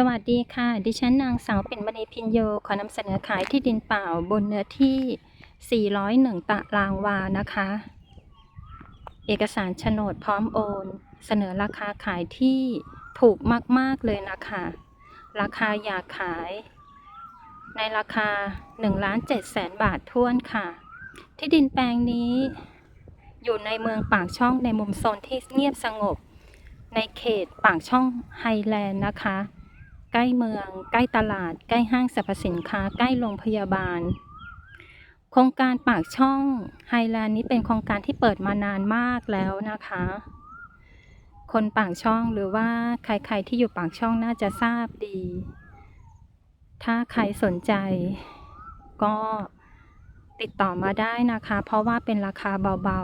สวัสดีค่ะ ดิฉันนางสาวปิ่นมณีพินโย ขอนำเสนอขายที่ดินเปล่าบนเนื้อที่ 401 ตารางวานะคะ เอกสารโฉนดพร้อมโอน เสนอราคาขายที่ถูกมาก ๆ เลยนะคะ ราคาอยากขาย ในราคา1ล้าน7แสนบาทท้วนค่ะ ที่ดินแปลงนี้ อยู่ในเมืองปากช่องในมุมโซนที่เงียบสงบ ในเขตปากช่องไฮแลนด์นะคะ ใกล้เมือง ใกล้ตลาด ใกล้ห้างสรรพสินค้า ใกล้โรงพยาบาล โครงการปากช่องไฮแลนด์นี้เป็นโครงการที่เปิดมานานมากแล้วนะคะ คนปากช่องหรือว่าใครๆที่อยู่ปากช่องน่าจะทราบดี ถ้าใครสนใจ ก็ติดต่อมาได้นะคะ เพราะว่าเป็นราคาเบา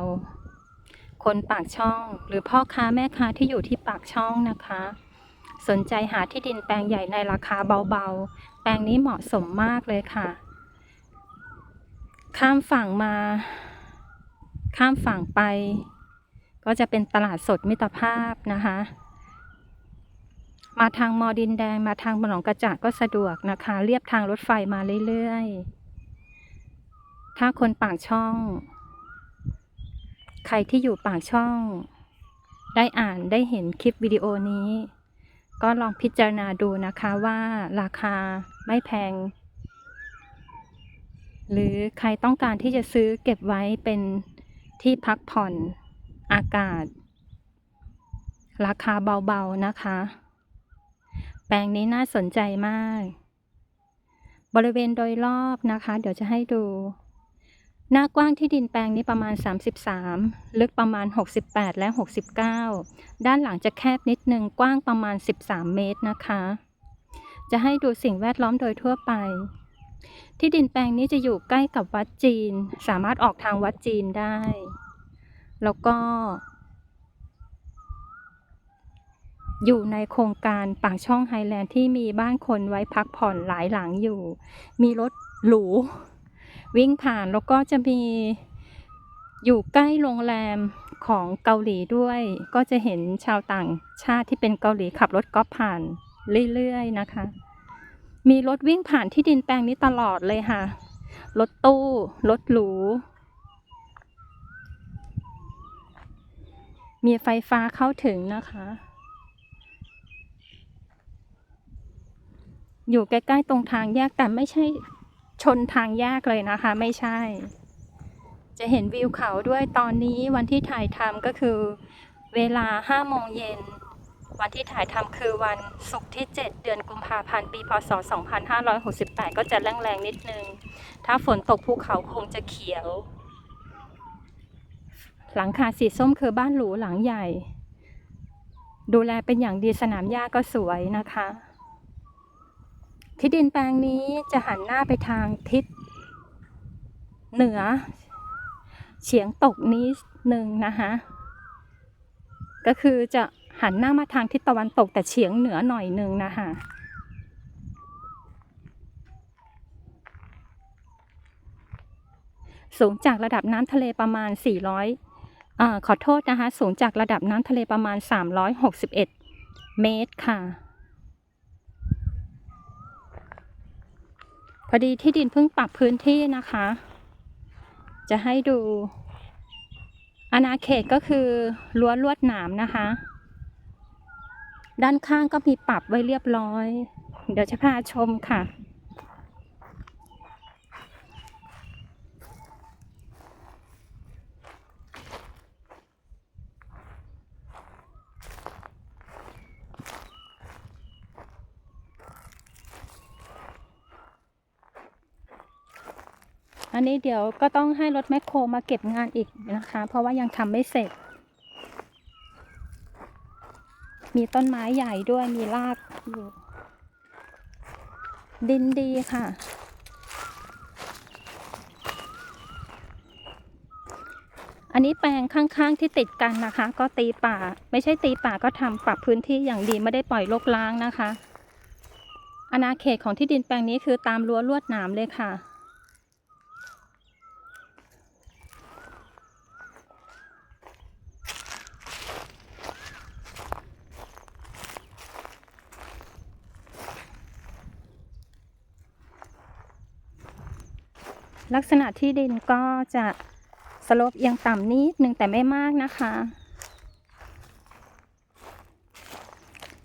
ๆ คนปากช่องหรือพ่อค้าแม่ค้าที่อยู่ที่ปากช่องนะคะ สนใจหาที่ดินแปลงใหญ่ในราคาเบาๆ แปลงนี้เหมาะสมมากเลยค่ะ ข้ามฝั่งมา ข้ามฝั่งไป ก็จะเป็นตลาดสดมิตรภาพนะคะ มาทางมอดินแดงมาทางบหนองกระจากก็สะดวกนะคะ เรียบทางรถไฟมาเรื่อยๆ ถ้าคนปากช่อง ใครที่อยู่ปากช่อง ได้อ่านได้เห็นคลิปวิดีโอนี้ ก็ลองพิจารณาดูนะคะว่าราคาไม่แพง หรือใครต้องการที่จะซื้อเก็บไว้เป็นที่พักผ่อนอากาศ ราคาเบาๆนะคะ แปลงนี้น่าสนใจมาก บริเวณโดยรอบนะคะ เดี๋ยวจะให้ดู หน้ากว้างที่ดินแปลงนี้ประมาณ 33 ลึกประมาณ 68 และ 69 ด้านหลังจะแคบนิดนึงกว้างประมาณ 13 เมตรนะคะ จะให้ดูสิ่งแวดล้อมโดยทั่วไป ที่ดินแปลงนี้จะอยู่ใกล้กับวัดจีน สามารถออกทางวัดจีนได้ แล้วก็ อยู่ในโครงการปากช่องไฮแลนด์ที่มีบ้านคนไว้พักผ่อนหลายหลังอยู่ มีรถหรู วิ่งผ่านแล้วก็จะมีอยู่ใกล้โรงแรมของเกาหลีด้วย ก็จะเห็นชาวต่างชาติที่เป็นเกาหลีขับรถกอล์ฟผ่านเรื่อยๆนะคะ มีรถวิ่งผ่านที่ดินแปลงนี้ตลอดเลยค่ะ รถตู้ รถหรู มีไฟฟ้าเข้าถึงนะคะ อยู่ใกล้ๆตรงทางแยกแต่ไม่ใช่ ชนทางแยกเลยนะคะ ไม่ใช่ จะเห็นวิวเขาด้วยตอนนี้วันที่ถ่ายทำก็คือเวลา5โมงเย็น วันที่ถ่ายทำคือวันศุกร์ที่ 7 เดือนกุมภาพันธ์ปีพศ 2568 ก็จะแรงๆนิดนึง ถ้าฝนตกภูเขาคงจะเขียว หลังคาสีส้มคือบ้านหรูหลังใหญ่ ดูแลเป็นอย่างดีสนามหญ้าก็สวยนะคะ ที่ดินแปลงนี้จะหันหน้าไปทางทิศเหนือ เฉียงตกนิดนึงนะคะก็คือจะหันหน้ามาทางทิศตะวันตกแต่เฉียงเหนือหน่อยหนึ่งนะคะสูงจากระดับน้ำทะเลประมาณ 400อขอโทษนะคะ สูงจากระดับน้ำทะเลประมาณ 361 เมตรค่ะ พอดีที่ดินเพิ่งปรับพื้นที่นะคะ จะให้ดู อาณาเขตก็คือรั้วลวดหนามนะคะ ด้านข้างก็มีปรับไว้เรียบร้อย เดี๋ยวจะพาชมค่ะ อันนี้เดี๋ยวก็ต้องให้รถแมคโครมาเก็บงานอีกนะคะ เพราะว่ายังทำไม่เสร็จ มีต้นไม้ใหญ่ด้วยมีรากอยู่ดินดีค่ะ อันนี้แปลงข้างๆที่ติดกันนะคะ ก็ตีป่า ไม่ใช่ตีป่าก็ทำปรับพื้นที่อย่างดีไม่ได้ปล่อยรกร้างนะคะอาณาเขตของที่ดินแปลงนี้คือตามรั้วลวดหนามเลยค่ะ ลักษณะที่ดินก็จะสลปเอียงต่ำนิดนึงแต่ไม่มากนะคะ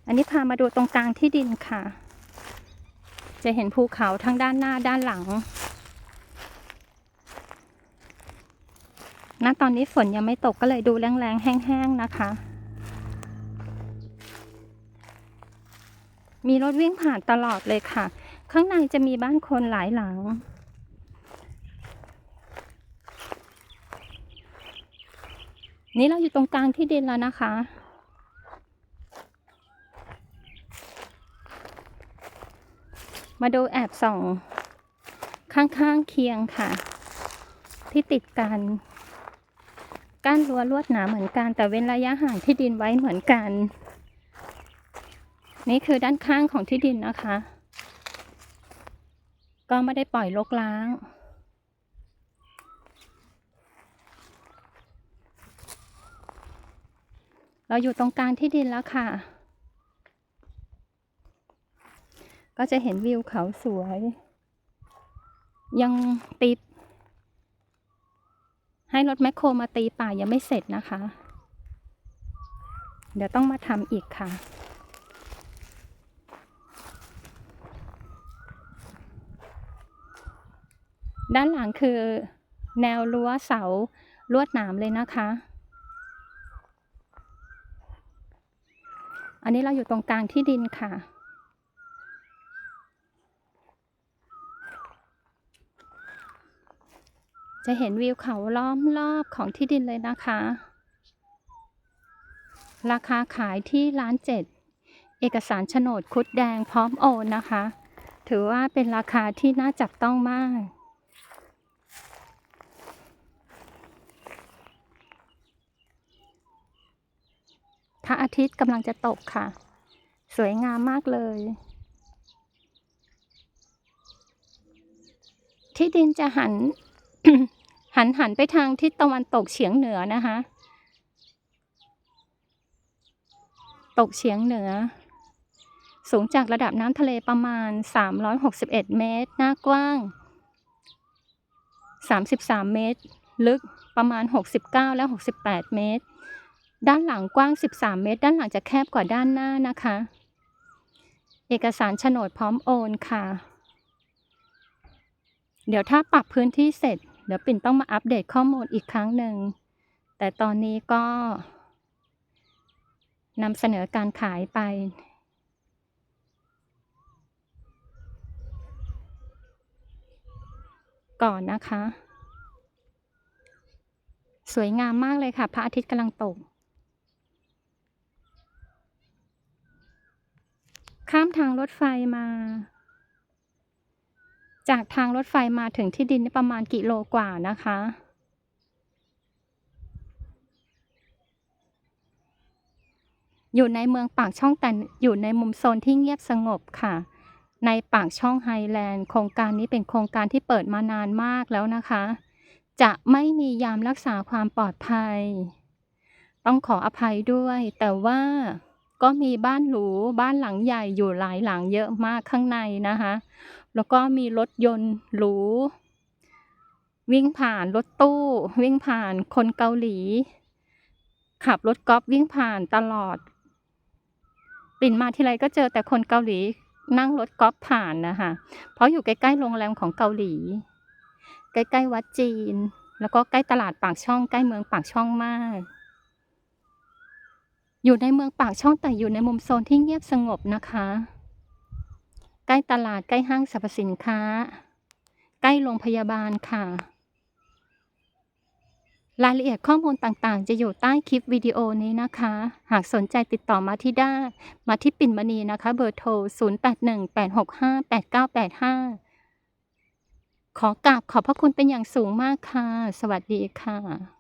อันนี้พามาดูตรงกลางที่ดินค่ะ จะเห็นภูเขาทั้งด้านหน้าด้านหลังณตอนนี้ฝนยังไม่ตกก็เลยดูแรงๆ แห้งๆ นะคะ มีรถวิ่งผ่านตลอดเลยค่ะ ข้างในจะมีบ้านคนหลายหลัง นี่เราอยู่ตรงกลางที่ดินแล้วนะคะ มาดูแอบส่อง ข้างๆเคียงค่ะ ที่ติดกันก้านรั้วลวดหนาเหมือนกัน แต่เว้นระยะห่างที่ดินไว้เหมือนกัน นี่คือด้านข้างของที่ดินนะคะ ก็ไม่ได้ปล่อยรกล้าง เราอยู่ตรงกลางที่ดินแล้วค่ะ ก็จะเห็นวิวเขาสวย ยังติด ให้รถแมคโครมาตีป่ายังไม่เสร็จนะคะ เดี๋ยวต้องมาทำอีกค่ะด้านหลังคือแนวรั้วเสาลวดหนามเลยนะคะ อันนี้เราอยู่ตรงกลางที่ดินค่ะ จะเห็นวิวเขาล้อมรอบของที่ดินเลยนะคะ ราคาขายที่ล้านเจ็ด เอกสารโฉนดคุดแดงพร้อมโอนนะคะ ถือว่าเป็นราคาที่น่าจับต้องมาก พ ระอาทิตย์กำลังจะตกค่ะ สวยงามมากเลย ที่ดินจะหัน หันหันไปทางทิศตะวันตกเฉียงเหนือนะคะ ตกเฉียงเหนือ สูงจากระดับน้ำทะเลประมาณ 361 เมตร หน้ากว้าง 33 เมตร ลึกประมาณ 69 และ 68 เมตร ด้านหลังกว้าง 13 เมตร ด้านหลังจะแคบกว่าด้านหน้านะคะ เอกสารโฉนดพร้อมโอนค่ะ เดี๋ยวถ้าปรับพื้นที่เสร็จ เดี๋ยวปิ่นต้องมาอัปเดตข้อมูลอีกครั้งหนึ่ง แต่ตอนนี้ก็นำเสนอการขายไปก่อนนะคะ สวยงามมากเลยค่ะ พระอาทิตย์กำลังตก ข้ามทางรถไฟมา จากทางรถไฟมาถึงที่ดินนี่ประมาณกิโลกว่านะคะ อยู่ในเมืองปากช่องแต่อยู่ในมุมโซนที่เงียบสงบค่ะ ในปากช่องไฮแลนด์ โครงการนี้เป็นโครงการที่เปิดมานานมากแล้วนะคะ จะไม่มียามรักษาความปลอดภัย ต้องขออภัยด้วย แต่ว่า ก็มีบ้านหรูบ้านหลังใหญ่อยู่หลายหลังเยอะมากข้างในนะคะ แล้วก็มีรถยนต์หรูวิ่งผ่านรถตู้ วิ่งผ่านคนเกาหลี ขับรถกอล์ฟวิ่งผ่านตลอด ปิ่นมาทีไรก็เจอแต่คนเกาหลีนั่งรถกอล์ฟผ่านนะคะเพราะอยู่ใกล้ๆโรงแรมของเกาหลี ใกล้ๆวัดจีน แล้วก็ใกล้ตลาดปากช่องใกล้เมืองปากช่องมาก อยู่ในเมืองปากช่องแต่อยู่ในมุมโซนที่เงียบสงบนะคะ ใกล้ตลาดใกล้ห้างสรรพสินค้า ใกล้โรงพยาบาลค่ะ รายละเอียดข้อมูลต่างๆ จะอยู่ใต้คลิปวิดีโอนี้นะคะ หากสนใจติดต่อมาที่ได้มาที่ปิ่นมณีนะคะ เบอร์โทร 0818658985 ขอกราบขอบพระคุณเป็นอย่างสูงมากค่ะ สวัสดีค่ะ